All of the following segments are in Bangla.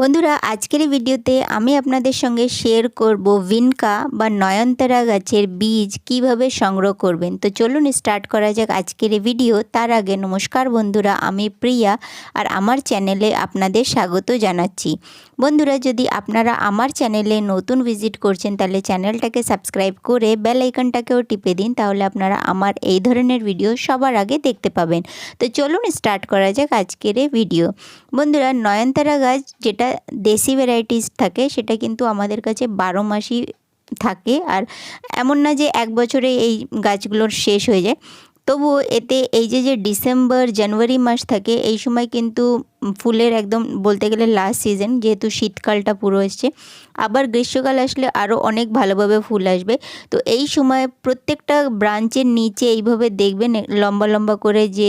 বন্ধুরা, আজকের ভিডিওতে আমি আপনাদের সঙ্গে শেয়ার করব ভিনকা বা নয়নতারা গাছের বীজ কীভাবে সংগ্রহ করবেন। তো চলুন স্টার্ট করা যাক আজকের ভিডিও তার আগে নমস্কার বন্ধুরা, আমি প্রিয়া আর আমার চ্যানেলে আপনাদের স্বাগত জানাচ্ছি। বন্ধুরা, যদি আপনারা আমার চ্যানেলে নতুন ভিজিট করছেন, তাহলে চ্যানেলটাকে সাবস্ক্রাইব করে বেল আইকনটাকেও টিপে দিন, তাহলে আপনারা আমার এই ধরনের ভিডিও সবার আগে দেখতে পাবেন। তো চলুন স্টার্ট করা যাক আজকের ভিডিও বন্ধুরা, নয়নতারা গাছ যেটা দেশি ভ্যারাইটিস থাকে, সেটা কিন্তু আমাদের কাছে বারো মাসই থাকে। আর এমন না যে এক বছরে এই গাছগুলোর শেষ হয়ে যায়। তবুও এতে এই যে যে ডিসেম্বর, জানুয়ারি মাস থাকে, এই সময় কিন্তু ফুলের একদম বলতে গেলে লাস্ট সিজন যেহেতু শীতকালটা পুরো এসছে, আবার গ্রীষ্মকাল আসলে আরও অনেক ভালোভাবে ফুল আসবে। তো এই সময় প্রত্যেকটা ব্রাঞ্চের নিচে এইভাবে দেখবেন, লম্বা লম্বা করে যে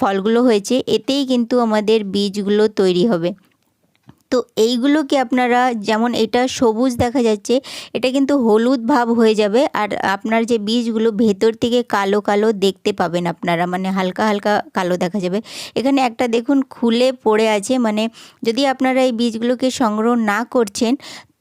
ফলগুলো হয়েছে, এতেই কিন্তু আমাদের বীজগুলো তৈরি হবে। তো এইগুলোকে আপনারা যেমন এটা সবুজ দেখা যাচ্ছে, এটা কিন্তু হলুদ ভাব হয়ে যাবে আর আপনার যে বীজগুলো ভেতর থেকে কালো কালো দেখতে পাবেন আপনারা মানে হালকা হালকা কালো দেখা যাবে। এখানে একটা দেখুন খুলে পড়ে আছে মানে যদি আপনারা এই বীজগুলোকে সংগ্রহ না করছেন,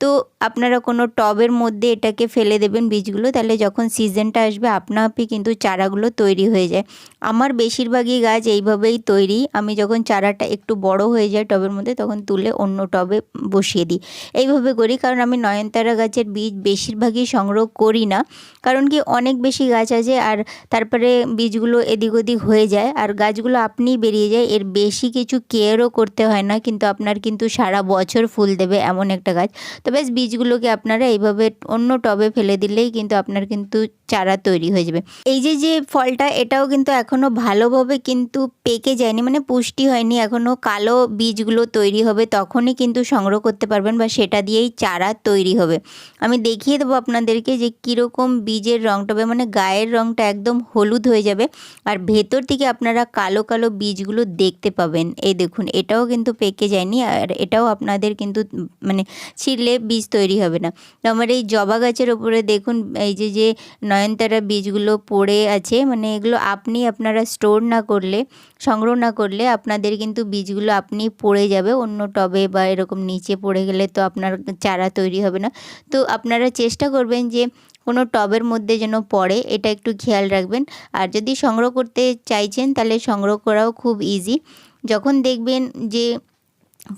তো আপনারা কোনো টবের মধ্যে এটাকে ফেলে দেবেন বীজগুলো, তাহলে যখন সিজনটা আসবে আপনা আপনি কিন্তু চারাগুলো তৈরি হয়ে যায়। আমার বেশিরভাগই গাছ এইভাবেই তৈরি। আমি যখন চারাটা একটু বড় হয়ে যায় টবের মধ্যে, তখন তুলে অন্য টবে বসিয়ে দিই। এইভাবে করি, কারণ আমি নয়নতারা গাছের বীজ বেশিরভাগই সংগ্রহ করি না। কারণ কি, অনেক বেশি গাছ আছে আর তারপরে বীজগুলো এদিক ওদিক হয়ে যায়। আর গাছগুলো আপনিই বেরিয়ে যায়, এর বেশি কিছু কেয়ারও করতে হয় না, কিন্তু আপনার কিন্তু সারা বছর ফুল দেবে এমন একটা গাছ। তো ব্যাস বীজগুলোকে আপনারা এইভাবে অন্য টবে ফেলে দিলেই কিন্তু আপনার কিন্তু চারা তৈরি হয়ে যাবে। এই যে যে ফলটা, এটাও কিন্তু এখনও ভালোভাবে কিন্তু পেকে যায়নি মানে পুষ্টি হয়নি এখনও কালো বীজগুলো তৈরি হবে, তখনই কিন্তু সংগ্রহ করতে পারবেন বা সেটা দিয়েই চারা তৈরি হবে। আমি দেখিয়ে দেবো আপনাদেরকে যে কীরকম বীজের রঙটা হবে মানে গায়ের রঙটা একদম হলুদ হয়ে যাবে, আর ভেতর থেকে আপনারা কালো কালো বীজগুলো দেখতে পাবেন। এই দেখুন, এটাও কিন্তু পেকে যায়নি, আর এটাও আপনাদের কিন্তু মানে ছিঁড়লে বীজ তৈরি হবে না। আমার এই জবা গাছের ওপরে দেখুন, এই যে যে নয়নতারা বীজগুলো পড়ে আছে মানে এগুলো আপনি আপনারা স্টোর না করলে, সংগ্রহ না করলে আপনাদের কিন্তু বীজগুলো আপনি পড়ে যাবে। অন্য টবে বা এরকম নিচে পড়ে গেলে তো আপনার চারা তৈরি হবে না। তো আপনারা চেষ্টা করবেন যে কোনো টবের মধ্যে যেন পড়ে, এটা একটু খেয়াল রাখবেন। আর যদি সংগ্রহ করতে চাইছেন, তাহলে সংগ্রহ করাও খুব ইজি যখন দেখবেন যে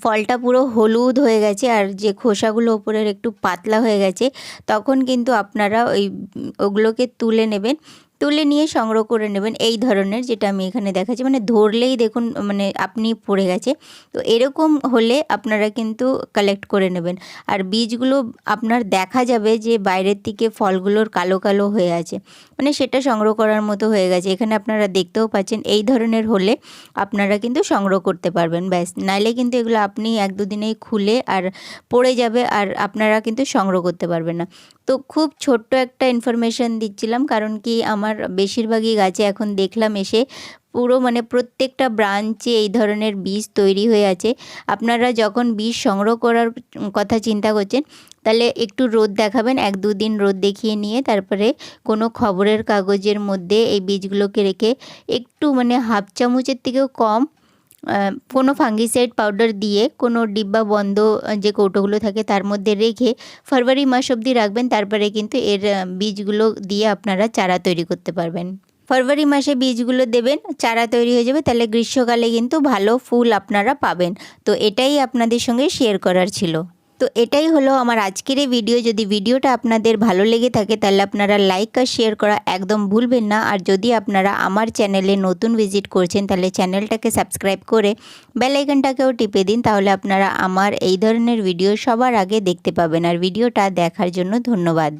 ফলটা পুরো হলুদ হয়ে গেছে আর যে খোসাগুলো ওপরের একটু পাতলা হয়ে গেছে, তখন কিন্তু আপনারা ওই, ওগুলোকে তুলে নেবেন। তুলে নিয়ে সংগ্রহ করে নেবেন। এই ধরনের যেটা আমি এখানে দেখাচ্ছি মানে ধরলেই দেখুন মানে আপনি পড়ে গেছে। তো এরকম হলে আপনারা কিন্তু কালেক্ট করে নেবেন। আর বীজগুলো আপনার দেখা যাবে যে বাইরের থেকে ফলগুলোর কালো কালো হয়ে আছে। মানে সেটা সংগ্রহ করার মতো হয়ে গেছে। এখানে আপনারা দেখতেও পাচ্ছেন, এই ধরনের হলে আপনারা কিন্তু সংগ্রহ করতে পারবেন, ব্যাস। নাইলে কিন্তু এগুলো আপনি এক দুদিনেই খুলে আর পড়ে যাবে আর আপনারা কিন্তু সংগ্রহ করতে পারবেন না। তো খুব ছোট্ট একটা ইনফরমেশান দিচ্ছিলাম, কারণ কি আমার বেশিরভাগই গাছে এখন দেখলাম এসে পুরো মানে প্রত্যেকটা ব্রাঞ্চে এই ধরনের বীজ তৈরি হয়ে আছে। আপনারা যখন বীজ সংগ্রহ করার কথা চিন্তা করছেন, তাহলে একটু রোদ দেখাবেন, এক দুদিন রোদ দেখিয়ে নিয়ে তারপরে কোনো খবরের কাগজের মধ্যে এই বীজগুলোকে রেখে একটু মানে হাফ চামচের থেকেও কম কোনো ফাঙ্গিসাইড পাউডার দিয়ে কোনো ডিব্বা বন্ধ যে কৌটোগুলো থাকে তার মধ্যে রেখে ফেব্রুয়ারি মাস অবধি রাখবেন। তারপরে কিন্তু এর বীজগুলো দিয়ে আপনারা চারা তৈরি করতে পারবেন। ফেব্রুয়ারি মাসে বীজগুলো দেবেন, চারা তৈরি হয়ে যাবে, তাহলে গ্রীষ্মকালে কিন্তু ভালো ফুল আপনারা পাবেন। তো এটাই আপনাদের সঙ্গে শেয়ার করার ছিল। তো এটাই হলো আমার আজকের এই ভিডিও যদি ভিডিওটা আপনাদের ভালো লেগে থাকে, তাহলে আপনারা লাইক আর শেয়ার করা একদম ভুলবেন না। আর যদি আপনারা আমার চ্যানেলে নতুন ভিজিট করছেন, তাহলে চ্যানেলটাকে সাবস্ক্রাইব করে বেল আইকনটাকেও টিপে দিন, তাহলে আপনারা আমার এই ধরনের ভিডিও সবার আগে দেখতে পাবেন। আর ভিডিওটা দেখার জন্য ধন্যবাদ।